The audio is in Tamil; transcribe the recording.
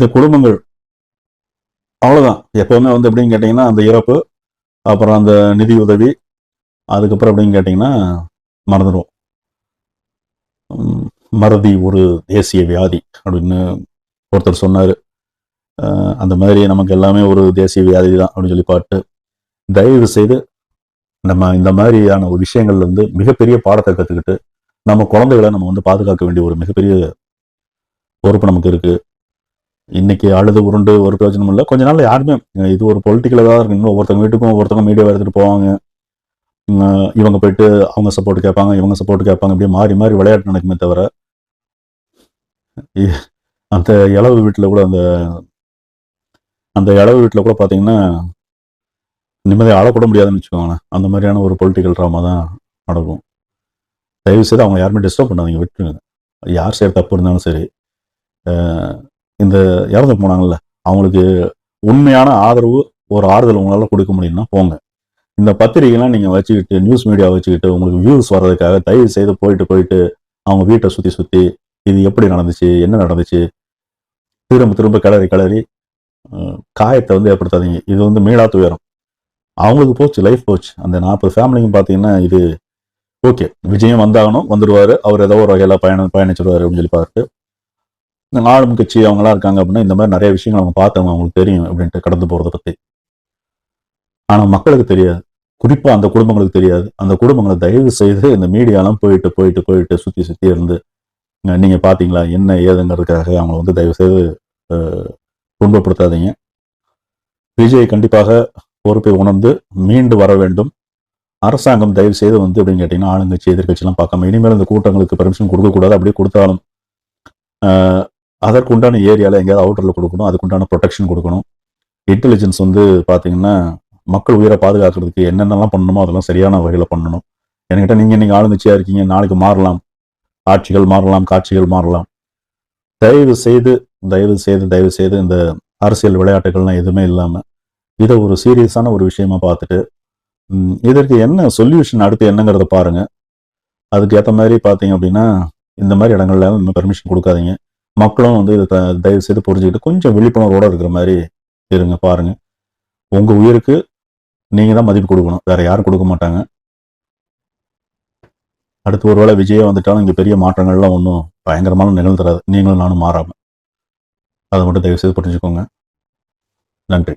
இந்த குடும்பங்கள். அவ்வளோதான் எப்போவுமே வந்து எப்படின்னு கேட்டிங்கன்னா அந்த இறப்பு அப்புறம் அந்த நிதி உதவி அதுக்கப்புறம் அப்படின்னு கேட்டிங்கன்னா மறந்துடும் மறதி ஒரு தேசிய வியாதி அப்படின்னு ஒருத்தர் சொன்னார். அந்த மாதிரி நமக்கு எல்லாமே ஒரு தேசிய வியாதி தான் அப்படின்னு சொல்லி பாட்டு. தயவு செய்து நம்ம இந்த மாதிரியான ஒரு விஷயங்கள்ல இருந்து மிகப்பெரிய பாடத்தை கற்றுக்கிட்டு நம்ம குழந்தைகளை நம்ம வந்து பாதுகாக்க வேண்டிய ஒரு மிகப்பெரிய பொறுப்பு நமக்கு இருக்குது இன்னைக்கு அழுது உருண்டு ஒரு பிரயோஜனம் இல்லை. கொஞ்ச நாள் யாருமே இது ஒரு பொலிட்டிக்கலாக தான் இருக்கு இன்னும் ஒவ்வொருத்தவங்க வீட்டுக்கும் ஒவ்வொருத்தவங்க மீடியாவை எடுத்துட்டு போவாங்க. இவங்க போயிட்டு அவங்க சப்போர்ட் கேட்பாங்க இவங்க சப்போர்ட் கேட்பாங்க. இப்படியே மாறி மாறி விளையாட்டு நடக்குமே தவிர இ- அந்த இளவு வீட்டில் கூட அந்த அந்த இளவு வீட்டில் கூட பார்த்தீங்கன்னா நிம்மதியாக ஆளக்கூட முடியாதுன்னு வச்சுக்கோங்களேன். அந்த மாதிரியான ஒரு பொலிட்டிக்கல் ட்ராமா தான் நடக்கும். தயவு செய்து அவங்க யாருமே டிஸ்டர்ப் பண்ணாதீங்க. விட்டுருங்க. யார் செய்கிற தப்பு இருந்தாலும் சரி. இந்த இறந்து போனாங்கல்ல அவங்களுக்கு உண்மையான ஆதரவு ஒரு ஆறுதல் உங்களால் கொடுக்க முடியும்னா போங்க. இந்த பத்திரிகைலாம் நீங்கள் வச்சுக்கிட்டு நியூஸ் மீடியா வச்சுக்கிட்டு உங்களுக்கு வியூஸ் வர்றதுக்காக தயவு செய்து போயிட்டு போயிட்டு அவங்க வீட்டை சுற்றி சுற்றி இது எப்படி நடந்துச்சு என்ன நடந்துச்சு திரும்ப திரும்ப கிளறி கிளறி காயத்தை வந்து ஏற்படுத்தாதீங்க. இது வந்து மீளா துயரம் அவங்களுக்கு போச்சு லைஃப் போச்சு. அந்த நாற்பது ஃபேமிலிக்கும் பார்த்தீங்கன்னா இது ஓகே விஜயம் வந்தாகணும் வந்துடுவார் அவர் ஏதோ ஒரு வகையில் பயணம் பயணிச்சிடுவார் அப்படின்னு சொல்லி பார்த்து இந்த ஆளும் கட்சி அவங்களாம் இருக்காங்க அப்படின்னா இந்த மாதிரி நிறைய விஷயங்கள் அவங்க பார்த்தவங்க அவங்களுக்கு தெரியும் அப்படின்ட்டு கடந்து போகிறத பற்றி ஆனால் மக்களுக்கு தெரியாது. குறிப்பாக அந்த குடும்பங்களுக்கு தெரியாது. அந்த குடும்பங்களை தயவு செய்து இந்த மீடியாலாம் போயிட்டு போயிட்டு போயிட்டு சுற்றி சுற்றி இருந்து நீங்கள் பார்த்தீங்களா என்ன ஏதுங்கிறதுக்காக அவங்கள வந்து தயவு செய்து துன்பப்படுத்தாதீங்க. விஜய் கண்டிப்பாக பொறுப்பை உணர்ந்து மீண்டு வர வேண்டும். அரசாங்கம் தயவு செய்து வந்து அப்படின்னு கேட்டிங்கன்னா ஆளுங்கட்சி எதிர்க்கட்சிலாம் பார்க்காம இனிமேல் இந்த கூட்டங்களுக்கு பெர்மிஷன் கொடுக்கக்கூடாது. அப்படியே கொடுத்தாலும் அதற்குண்டான ஏரியாவில் எங்கேயாவது அவுட்டரில் கொடுக்கணும் அதுக்குண்டான ப்ரொடெக்ஷன் கொடுக்கணும். இன்டெலிஜென்ஸ் வந்து பார்த்தீங்கன்னா மக்கள் உயிரை பாதுகாக்கிறதுக்கு என்னென்னலாம் பண்ணணுமோ அதெல்லாம் சரியான வகையில் பண்ணணும். என்கிட்ட நீங்கள் நீங்கள் ஆளுங்கட்சியாக இருக்கீங்க நாளைக்கு மாறலாம். ஆட்சிகள் மாறலாம் காட்சிகள் மாறலாம். தயவு செய்து தயவு செய்து தயவு செய்து இந்த அரசியல் விளையாட்டுகள்லாம் எதுவுமே இல்லாமல் இதை ஒரு சீரியஸான ஒரு விஷயமா பார்த்துட்டு இதற்கு என்ன சொல்யூஷன் அடுத்து என்னங்கிறத பாருங்கள் அதுக்கு ஏற்ற மாதிரி பார்த்தீங்க அப்படின்னா இந்த மாதிரி இடங்கள்ல இன்னும் பெர்மிஷன் கொடுக்காதீங்க. மக்களும் வந்து இதை த- தயவு செய்து புரிஞ்சுக்கிட்டு கொஞ்சம் விழிப்புணர்வோடு இருக்கிற மாதிரி இருங்க பாருங்கள் உங்கள் உயிருக்கு நீங்கள் தான் மதிப்பு கொடுக்கணும். வேறு யாரும் கொடுக்க மாட்டாங்க. அடுத்து ஒருவேளை விஜயே வந்துட்டாலும் இங்கே பெரிய மாற்றங்கள்லாம் ஒன்றும் பயங்கரமான நிகழ்ந்துறாது நீங்களும் நானும் மாறாமல் அதை மட்டும் தயவு செய்து புரிஞ்சுக்கோங்க. நன்றி.